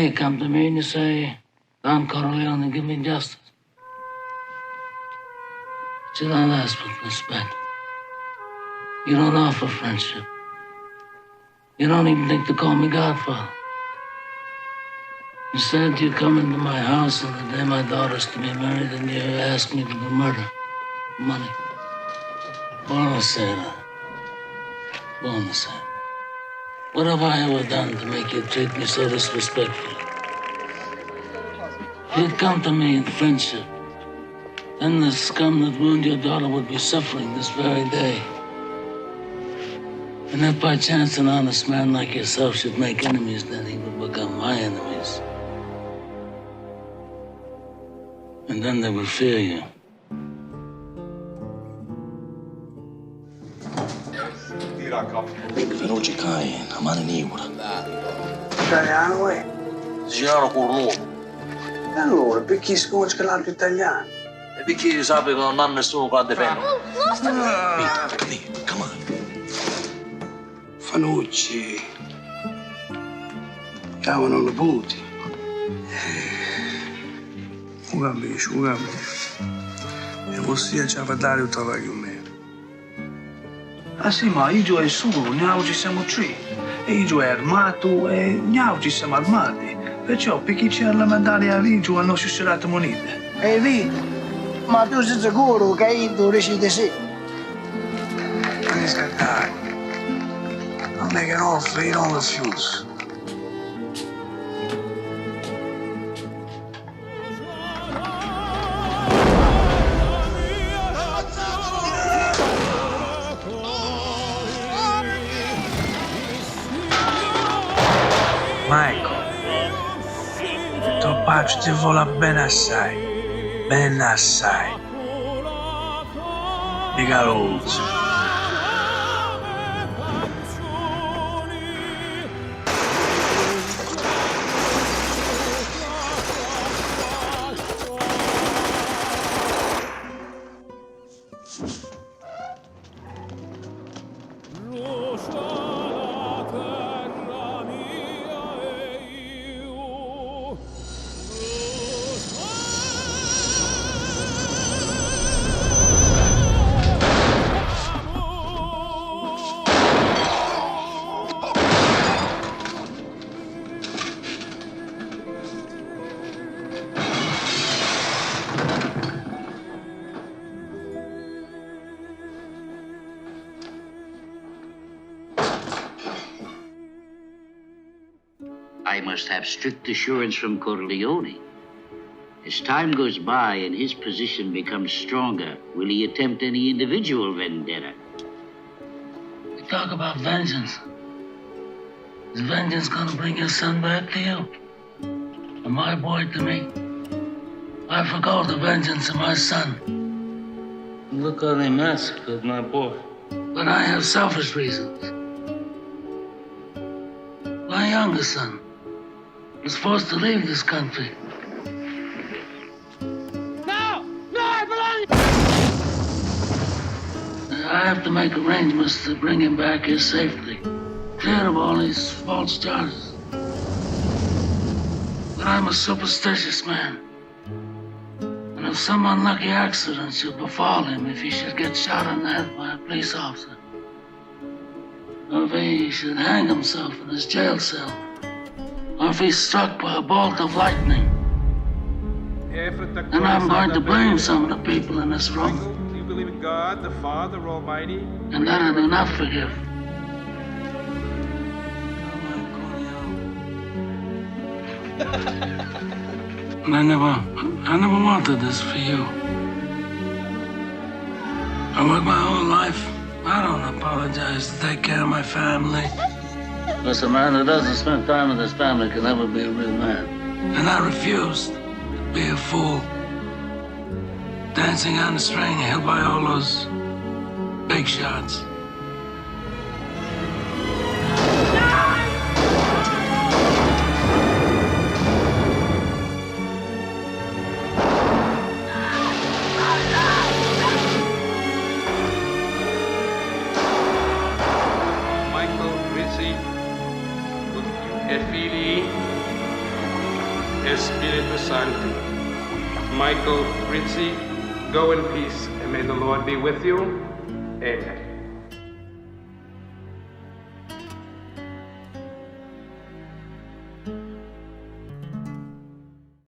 you come to me and you say, Don Corleone, give me justice. But you don't ask for respect. You don't offer friendship. You don't even think to call me Godfather. Instead, you come into my house on the day my daughter's to be married and you ask me to do murder. Money. Buonasera. Buonasera. What have I ever done to make you treat me so disrespectfully? You'd come to me in friendship, then the scum that ruined your daughter would be suffering this very day. And if by chance an honest man like yourself should make enemies, then he would become my enemies. And then they would fear you. Veloce cai, la mano nigura. Italiano è? Signora Curlo, E allora, perché si conosce l'altro italiano? e perché sape che non ha nessuno che difende? Vito, Vito, come on. Fanucci. Chiamano nipoti. Un amico, un amico. E você ci va dare un travaglio con me. Ah sì, ma io è solo, noi ci siamo tre. E io è armato e noi ci siamo armati. Perciò perché c'è la medaglia a Vigio al nostro scelto monete? Ehi, Vito, ma tu sei sicuro che io decidi sì? Non scattare. Non è che offre, io non rifiuto. Michael, então, tua parte te vola ben assai, ben assai. Bigaloso. I must have strict assurance from Corleone. As time goes by and his position becomes stronger, will he attempt any individual vendetta? We talk about vengeance. Is vengeance gonna bring your son back to you? Or my boy to me? I forgot the vengeance of my son. Look how they massacred my boy. But I have selfish reasons. My youngest son was forced to leave this country. No! No, I have to make arrangements to bring him back here safely, clear of all these false charges. But I'm a superstitious man. And if some unlucky accident should befall him, if he should get shot in the head by a police officer, or if he should hang himself in his jail cell, if he's struck by a bolt of lightning, And I'm going to blame some of the people in this room. Do you believe in God, the Father Almighty? and that I do not forgive. And I never, I never wanted this for you. I worked my whole life. I don't apologize to take care of my family. Because a man who doesn't spend time with his family can never be a real man. And I refused to be a fool. Dancing on a string held by all those big shots. E figli, Espiritu Sancti. Michael Ritchie, go in peace, and may the Lord be with you. Amen.